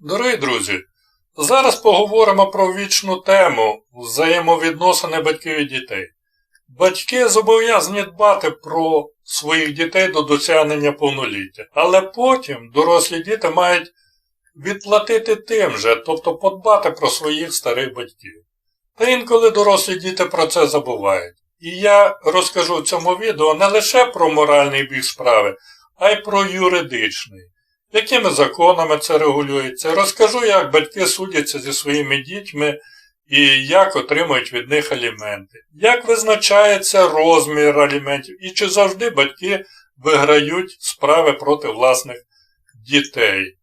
Дорогі друзі, зараз поговоримо про вічну тему взаємовідносини батьків і дітей. Батьки зобов'язані дбати про своїх дітей до досягнення повноліття, але потім дорослі діти мають відплатити тим же, тобто подбати про своїх старих батьків. Та інколи дорослі діти про це забувають. І я розкажу в цьому відео не лише про моральний бік справи, а й про юридичний. Якими законами це регулюється? Розкажу, як батьки судяться зі своїми дітьми і як отримують від них аліменти. Як визначається розмір аліментів і чи завжди батьки виграють справи проти власних дітей.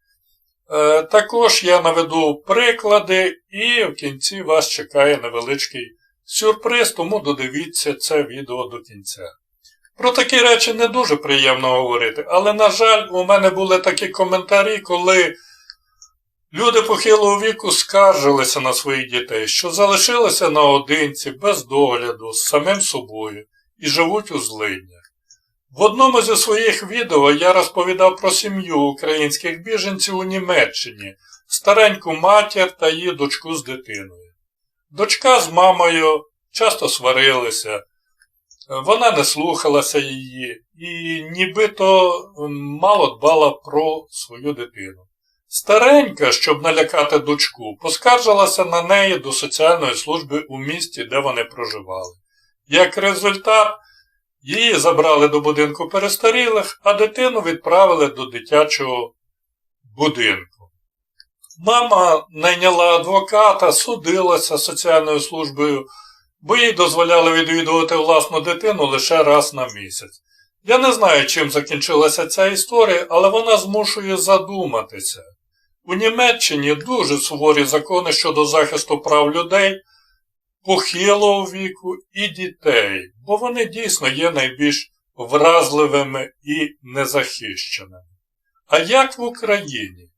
Е, також я наведу приклади і в кінці вас чекає невеличкий сюрприз, тому додивіться це відео до кінця. Про такі речі не дуже приємно говорити, але, на жаль, у мене були такі коментарі, коли люди похилого віку скаржилися на своїх дітей, що залишилися наодинці, без догляду, з самим собою і живуть у злиднях. В одному зі своїх відео я розповідав про сім'ю українських біженців у Німеччині, стареньку матір та її дочку з дитиною. Дочка з мамою часто сварилися. Вона не слухалася її і нібито мало дбала про свою дитину. Старенька, щоб налякати дочку, поскаржилася на неї до соціальної служби у місті, де вони проживали. Як результат, її забрали до будинку перестарілих, а дитину відправили до дитячого будинку. Мама найняла адвоката, судилася соціальною службою бо їй дозволяли відвідувати власну дитину лише раз на місяць. Я не знаю, чим закінчилася ця історія, але вона змушує задуматися. У Німеччині дуже суворі закони щодо захисту прав людей, похилого віку і дітей, бо вони дійсно є найбільш вразливими і незахищеними. А як в Україні?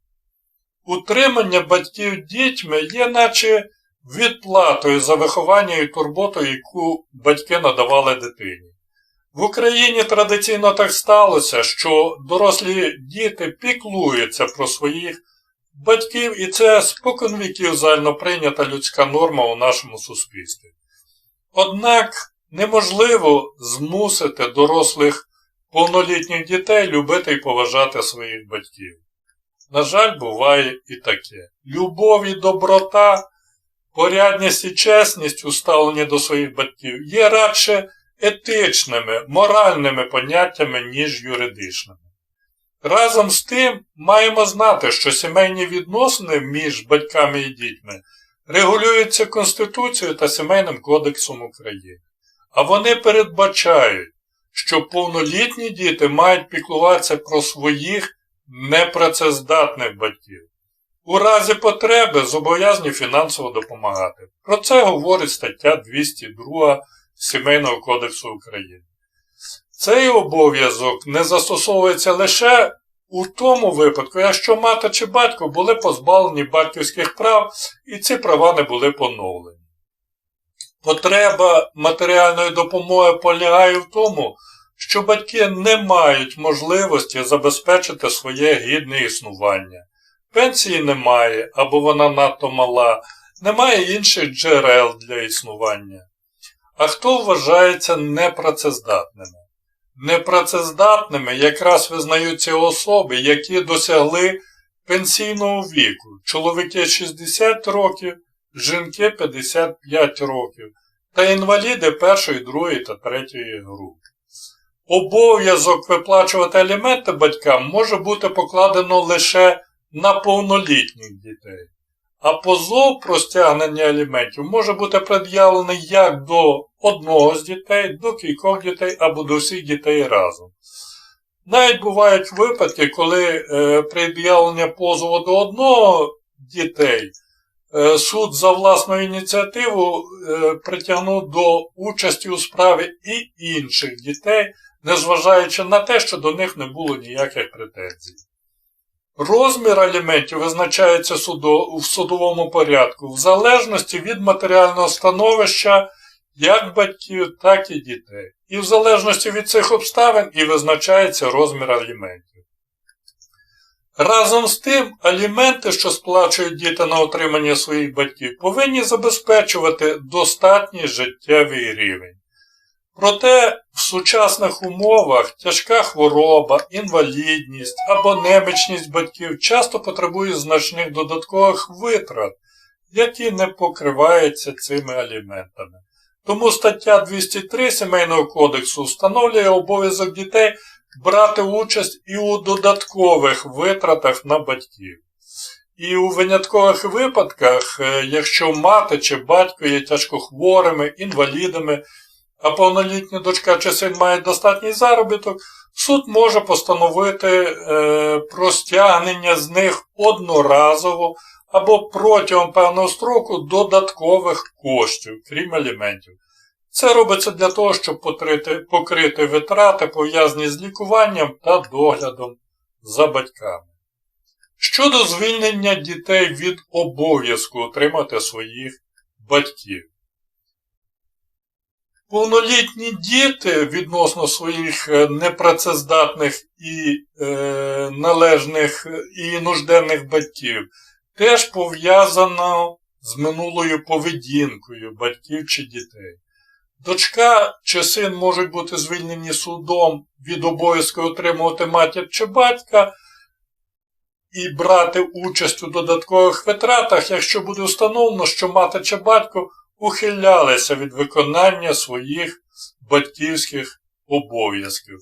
Утримання батьків дітьми є, наче відплатою за виховання і турботу, яку батьки надавали дитині. В Україні традиційно так сталося, що дорослі діти піклуються про своїх батьків, і це споконвіків загально прийнята людська норма у нашому суспільстві. Однак неможливо змусити дорослих повнолітніх дітей любити і поважати своїх батьків. На жаль, буває і таке. Любов і доброта порядність і чесність у ставленні до своїх батьків є радше етичними, моральними поняттями, ніж юридичними. Разом з тим маємо знати, що сімейні відносини між батьками і дітьми регулюються Конституцією та Сімейним кодексом України. А вони передбачають, що повнолітні діти мають піклуватися про своїх непрацездатних батьків у разі потреби зобов'язані фінансово допомагати. Про це говорить стаття 202 Сімейного кодексу України. Цей обов'язок не застосовується лише у тому випадку, якщо мати чи батько були позбавлені батьківських прав і ці права не були поновлені. Потреба матеріальної допомоги полягає в тому, що батьки не мають можливості забезпечити своє гідне існування. Пенсії немає або вона надто мала, немає інших джерел для існування. А хто вважається непрацездатними? Непрацездатними якраз визнаються особи, які досягли пенсійного віку, чоловіки 60 років, жінки 55 років та інваліди першої, другої та третьої груп. Обов'язок виплачувати аліменти батькам може бути покладено лише на повнолітніх дітей. А позов про стягнення аліментів може бути пред'явлений як до одного з дітей, до кількох дітей або до всіх дітей разом. Навіть бувають випадки, коли е, пред'явлення позову до одного дітей е, суд за власну ініціативу е, притягнув до участі у справі і інших дітей, незважаючи на те, що до них не було ніяких претензій. Розмір аліментів визначається в судовому порядку в залежності від матеріального становища як батьків, так і дітей. І в залежності від цих обставин і визначається розмір аліментів. Разом з тим, аліменти, що сплачують діти на отримання своїх батьків, повинні забезпечувати достатній життєвий рівень. Проте в сучасних умовах тяжка хвороба, інвалідність або немічність батьків часто потребують значних додаткових витрат, які не покриваються цими аліментами. Тому стаття 203 Сімейного кодексу встановлює обов'язок дітей брати участь і у додаткових витратах на батьків. І у виняткових випадках, е, якщо мати чи батько є тяжкохворими, інвалідами, а повнолітня дочка чи син має достатній заробіток, суд може постановити е, про стягнення з них одноразово або протягом певного строку додаткових коштів, крім аліментів. Це робиться для того, щоб покрити, покрити витрати, пов'язані з лікуванням та доглядом за батьками. Щодо звільнення дітей від обов'язку отримати своїх батьків. Повнолітні діти відносно своїх е, непрацездатних і е, належних і нужденних батьків теж пов'язано з минулою поведінкою батьків чи дітей. Дочка чи син можуть бути звільнені судом від обов'язку отримувати матір чи батька і брати участь у додаткових витратах, якщо буде встановлено, що мати чи батько ухилялися від виконання своїх батьківських обов'язків.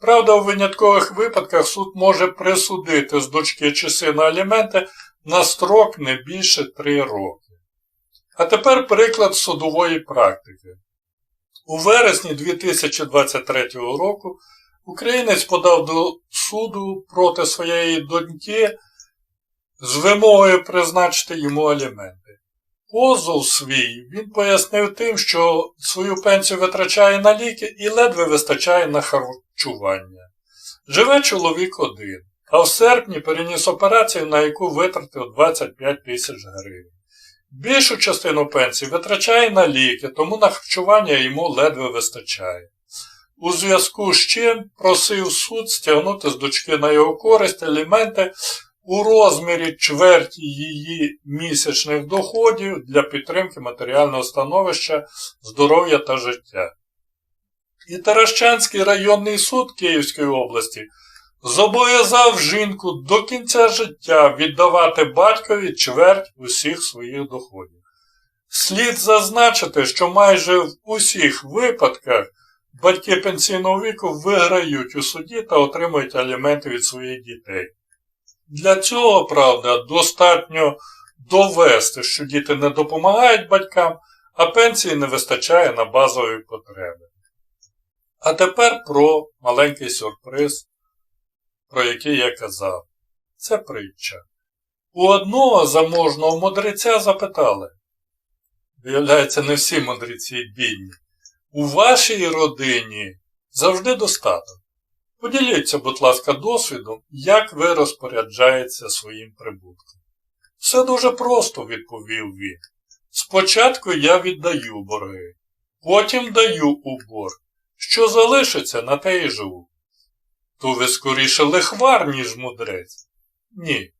Правда, у виняткових випадках суд може присудити з дочки чи сина аліменти на строк не більше 3 роки. А тепер приклад судової практики. У вересні 2023 року українець подав до суду проти своєї доньки з вимогою призначити йому аліменти. Позов свій він пояснив тим, що свою пенсію витрачає на ліки і ледве вистачає на харчування. Живе чоловік один, а в серпні переніс операцію, на яку витратив 25 тисяч гривень. Більшу частину пенсії витрачає на ліки, тому на харчування йому ледве вистачає. У зв'язку з чим просив суд стягнути з дочки на його користь аліменти у розмірі чверті її місячних доходів для підтримки матеріального становища, здоров'я та життя. І Таращанський районний суд Київської області зобов'язав жінку до кінця життя віддавати батькові чверть усіх своїх доходів. Слід зазначити, що майже в усіх випадках батьки пенсійного віку виграють у суді та отримують аліменти від своїх дітей. Для цього, правда, достатньо довести, що діти не допомагають батькам, а пенсії не вистачає на базові потреби. А тепер про маленький сюрприз, про який я казав. Це притча. У одного заможного мудреця запитали. Виявляється, не всі мудреці бідні. У вашій родині завжди достаток. Поділіться, будь ласка, досвідом, як ви розпоряджаєтеся своїм прибутком. Все дуже просто, відповів він. Спочатку я віддаю борги, потім даю у борг. Що залишиться, на те і живу. То ви скоріше лихвар, ніж мудрець? Ні.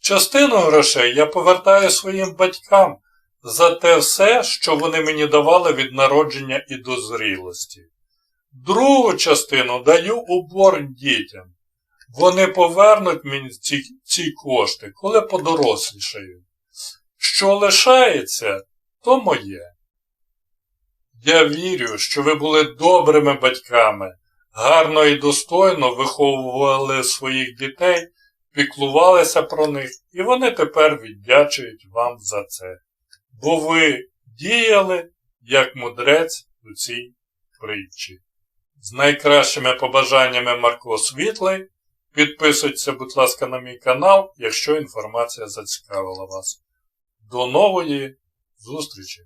Частину грошей я повертаю своїм батькам за те все, що вони мені давали від народження і до зрілості. Другу частину даю у дітям. Вони повернуть мені ці, ці кошти, коли подорослішають. Що лишається, то моє. Я вірю, що ви були добрими батьками, гарно і достойно виховували своїх дітей, піклувалися про них, і вони тепер віддячують вам за це. Бо ви діяли як мудрець у цій притчі. З найкращими побажаннями Марко Світлий. Підписуйтесь, будь ласка, на мій канал, якщо інформація зацікавила вас. До нової зустрічі!